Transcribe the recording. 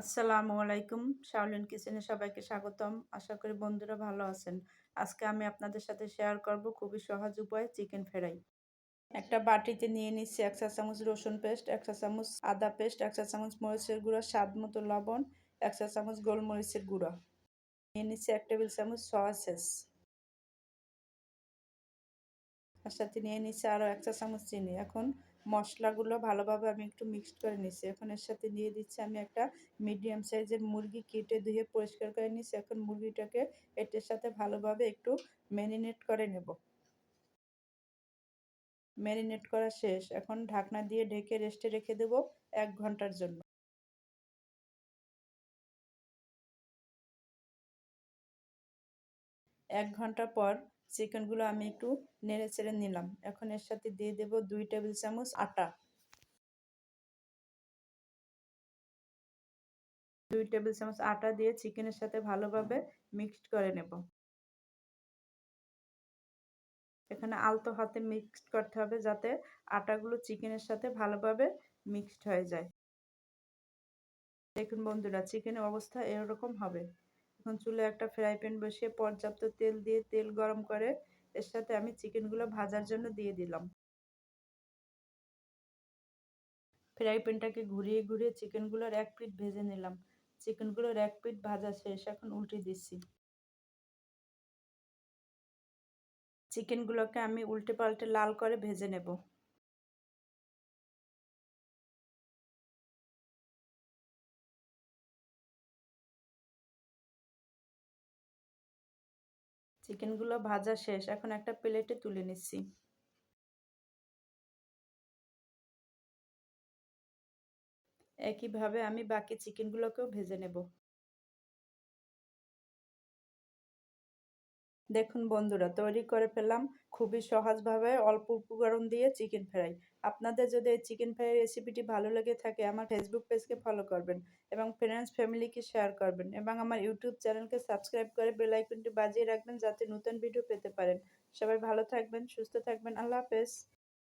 আসসালামু আলাইকুম। শাওলিন কিচেনে সবাইকে স্বাগতম। আশা করি বন্ধুরা ভালো আছেন। আজকে আমি আপনাদের সাথে শেয়ার করব খুবই সহজ উপায়ে চিকেন ফ্রাই। একটা বাটিতে নিয়ে নিচ্ছি এক চা চামচ রসুন পেস্ট, এক চা চামচ আদা পেস্ট, এক চা চামচ মরিচের গুঁড়া, স্বাদ মতো লবণ, এক চা চামচ গোলমরিচের গুঁড়া। নিয়ে নিচ্ছি এক টেবিল চামচ সয়া সস তার সাথে নিয়ে নিচ্ছি আরও এক চা চামচ চিনি। এখন মশলাগুলো ভালোভাবে আমি একটু মিক্সড করে নিচ্ছি এখন এর সাথে দিয়ে দিচ্ছি আমি একটা মিডিয়াম সাইজের মুরগি কেটে ধুয়ে পরিষ্কার করে নিচ্ছি এখন মুরগিটাকে এটার সাথে ভালোভাবে একটু ম্যারিনেট করে নেব। ম্যারিনেট করা শেষ। এখন ঢাকনা দিয়ে ঢেকে রেস্টে রেখে দেব এক ঘণ্টার জন্য। এক ঘণ্টা পর চিকেনগুলো আমি একটু নেড়ে চেড়ে নিলাম। এখন এর সাথে দিয়ে দেব দুই টেবিল চামচ আটা। দুই টেবিল চামচ আটা দিয়ে চিকেনের সাথে ভালোভাবে মিক্সড করে নেব। এখানে আলতো হাতে মিক্সড করতে হবে যাতে আটাগুলো চিকেনের সাথে ভালোভাবে মিক্সড হয়ে যায়। দেখুন বন্ধুরা, চিকেনের অবস্থা এরকম হবে। এখন চুলে একটা ফ্রাই প্যান বসিয়ে পর্যাপ্ত তেল দিয়ে তেল গরম করে এর সাথে আমি চিকেনগুলো ভাজার জন্য দিয়ে দিলাম। ফ্রাই প্যানটাকে ঘুরিয়ে ঘুরিয়ে চিকেনগুলোর এক পিঠ ভেজে নিলাম। চিকেনগুলোর এক পিঠ ভাজা শেষ, এখন উল্টে দিচ্ছি। চিকেনগুলোকে আমি উল্টে পাল্টে লাল করে ভেজে নেব। চিকেনগুলো ভাজা শেষ। এখন একটা প্লেটে তুলে নিচ্ছি। একইভাবে আমি বাকি চিকেনগুলোকেও ভেজে নেব। দেখুন বন্ধুরা, তৈরি করে ফেললাম। খুবই সহজভাবে অল্প উপকরণ দিয়ে চিকেন ফ্রাই আপনাদের যদি এই চিকেন ফ্রাই রেসিপিটি ভালো লেগে থাকে, আমার ফেসবুক পেজকে ফলো করবেন এবং ফ্রেন্ডস ফ্যামিলিকে শেয়ার করবেন এবং আমার ইউটিউব চ্যানেলকে সাবস্ক্রাইব করে বেল আইকনটি বাজিয়ে রাখবেন যাতে নতুন ভিডিও পেতে পারেন। সবাই ভালো থাকবেন, সুস্থ থাকবেন, আল্লাহ হাফেজ।